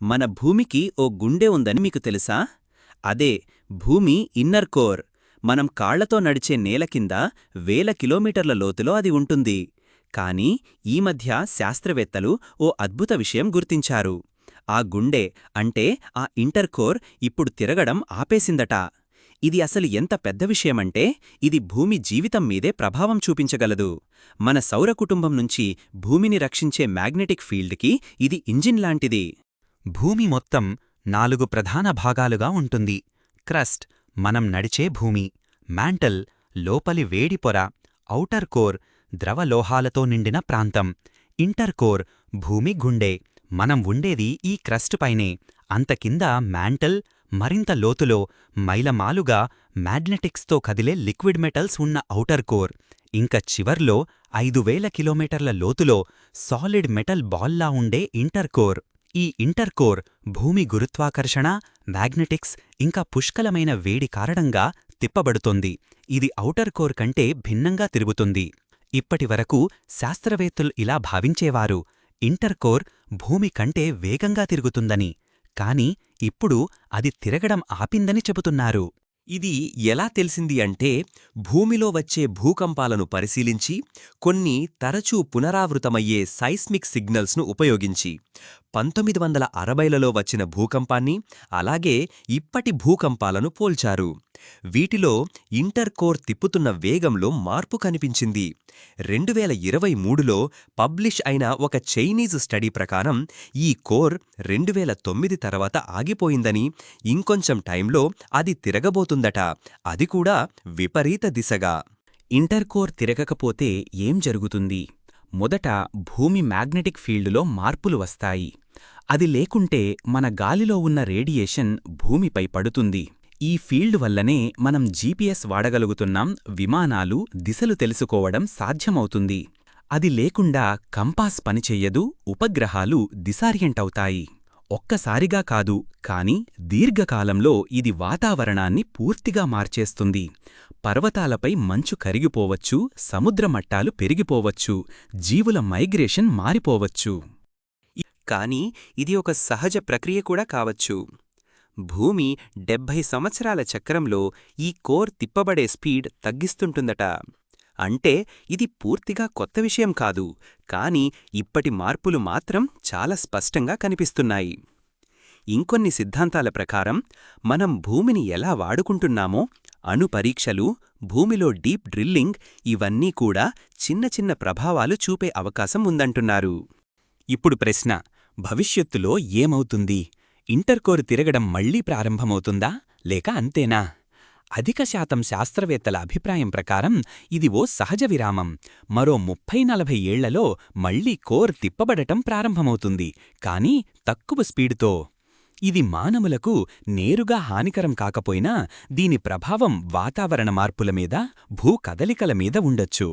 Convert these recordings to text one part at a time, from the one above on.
మన భూమికి ఓ గుండె ఉందని మీకు తెలుసా? అదే భూమి ఇన్నర్ కోర్. మనం కాళ్ళతో నడిచే నేల కింద వేల కిలోమీటర్ల లోతులో అది ఉంటుంది. కానీ ఈ మధ్య శాస్త్రవేత్తలు ఓ అద్భుత విషయం గుర్తించారు. ఆ గుండె అంటే ఆ ఇంటర్ కోర్ ఇప్పుడు తిరగడం ఆపేసిందట. ఇది అసలు ఎంత పెద్ద విషయమంటే ఇది భూమి జీవితం మీదే ప్రభావం చూపించగలదు. మన సౌర కుటుంబం నుంచి భూమిని రక్షించే మ్యాగ్నెటిక్ ఫీల్డ్కి ఇది ఇంజిన్ లాంటిది. భూమి మొత్తం నాలుగు ప్రధాన భాగాలుగా ఉంటుంది. క్రస్ట్ మనం నడిచే భూమి. మ్యాంటల్ లోపలి వేడి పొర. ఔటర్ కోర్ ద్రవలోహాలతో నిండిన ప్రాంతం. ఇంటర్ కోర్ భూమి గుండె. మనం ఉండేది ఈ క్రస్ట్ పైనే. అంత కింద మ్యాంటల్ మరింత లోతులో మైలమాలుగా మ్యాగ్నెటిక్స్తో కదిలే లిక్విడ్ మెటల్స్ ఉన్న ఔటర్ కోర్. ఇంక చివర్లో ఐదు వేల కిలోమీటర్ల లోతులో సాలిడ్ మెటల్ బాల్లా ఉండే ఇంటర్ కోర్. ఈ ఇంటర్కోర్ భూమి గురుత్వాకర్షణ మ్యాగ్నెటిక్స్ ఇంకా పుష్కలమైన వేడి కారణంగా తిప్పబడుతోంది. ఇది ఔటర్ కోర్ కంటే భిన్నంగా తిరుగుతుంది. ఇప్పటివరకు శాస్త్రవేత్తలు ఇలా భావించేవారు ఇంటర్కోర్ భూమి కంటే వేగంగా తిరుగుతుందని కాని ఇప్పుడు అది తిరగడం ఆపిందని చెబుతున్నారు. ఇది ఎలా తెలిసింది అంటే భూమిలో వచ్చే భూకంపాలను పరిశీలించి కొన్ని తరచూ పునరావృతమయ్యే సైస్మిక్ సిగ్నల్స్ను ఉపయోగించి పంతొమ్మిది వందల అరవైలలో వచ్చిన భూకంపాన్ని అలాగే ఇప్పటి భూకంపాలను పోల్చారు. వీటిలో ఇంటర్ కోర్ తిప్పుతున్న వేగంలో మార్పు కనిపించింది. రెండు వేల ఇరవై మూడులో పబ్లిష్ అయిన ఒక చైనీస్ స్టడీ ప్రకారం ఈ కోర్ రెండు వేల తొమ్మిది తర్వాత ఆగిపోయిందని ఇంకొంచెం టైంలో అది తిరగబోతుందట. అది కూడా విపరీత దిశగా. ఇంటర్కోర్ తిరగకపోతే ఏం జరుగుతుంది? మొదట భూమి మ్యాగ్నెటిక్ ఫీల్డులో మార్పులు వస్తాయి. అది లేకుంటే మన గాలిలో ఉన్న రేడియేషన్ భూమిపై పడుతుంది. ఈ ఫీల్డ్ వల్లనే మనం జీపీఎస్ వాడగలుగుతున్నాం విమానాలు దిశలు తెలుసుకోవడం సాధ్యమవుతుంది. అది లేకుండా కంపాస్ పనిచెయ్యదు ఉపగ్రహాలు దిశారియంటవుతాయి ఒక్కసారిగా కాదు కాని దీర్ఘకాలంలో ఇది వాతావరణాన్ని పూర్తిగా మార్చేస్తుంది. పర్వతాలపై మంచు కరిగిపోవచ్చు సముద్రమట్టాలు పెరిగిపోవచ్చు జీవుల మైగ్రేషన్ మారిపోవచ్చు. కాని ఇది ఒక సహజ ప్రక్రియ కూడా కావచ్చు. భూమి డెబ్భై సంవత్సరాల చక్రంలో ఈ కోర్ తిప్పబడే స్పీడ్ తగ్గిస్తుంటుందట. అంటే ఇది పూర్తిగా కొత్త విషయం కాదు కాని ఇప్పటి మార్పులు మాత్రం చాలా స్పష్టంగా కనిపిస్తున్నాయి. ఇంకొన్ని సిద్ధాంతాల ప్రకారం మనం భూమిని ఎలా వాడుకుంటున్నామో అణు పరీక్షలు భూమిలో డీప్ డ్రిల్లింగ్ ఇవన్నీ కూడా చిన్న చిన్న ప్రభావాలు చూపే అవకాశం ఉందంటున్నారు. ఇప్పుడు ప్రశ్న భవిష్యత్తులో ఏమవుతుంది? ఇంటర్కోర్ తిరగడం మళ్ళీ ప్రారంభమవుతుందా? లేక అంతేనా? అధిక శాతం శాస్త్రవేత్తల అభిప్రాయం ప్రకారం ఇది ఓ సహజ విరామం. మరో ముప్పై నలభై ఏళ్ళలో మళ్ళీ కోర్ తిప్పబడటం ప్రారంభమవుతుంది. కానీ తక్కువ స్పీడుతో. ఇది మానవులకు నేరుగా హానికరం కాకపోయినా దీని ప్రభావం వాతావరణ మార్పుల మీద భూ కదలికల మీద ఉండొచ్చు.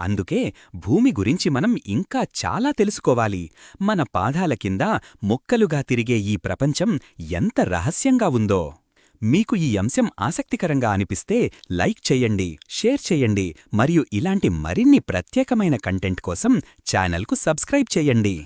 అందుకే భూమి గురించి మనం ఇంకా చాలా తెలుసుకోవాలి. మన పాదాల కింద మొక్కలుగా తిరిగే ఈ ప్రపంచం ఎంత రహస్యంగా ఉందో. మీకు ఈ అంశం ఆసక్తికరంగా అనిపిస్తే లైక్ చేయండి షేర్ చేయండి మరియు ఇలాంటి మరిన్ని ప్రత్యేకమైన కంటెంట్ కోసం ఛానల్కు సబ్స్క్రైబ్ చేయండి.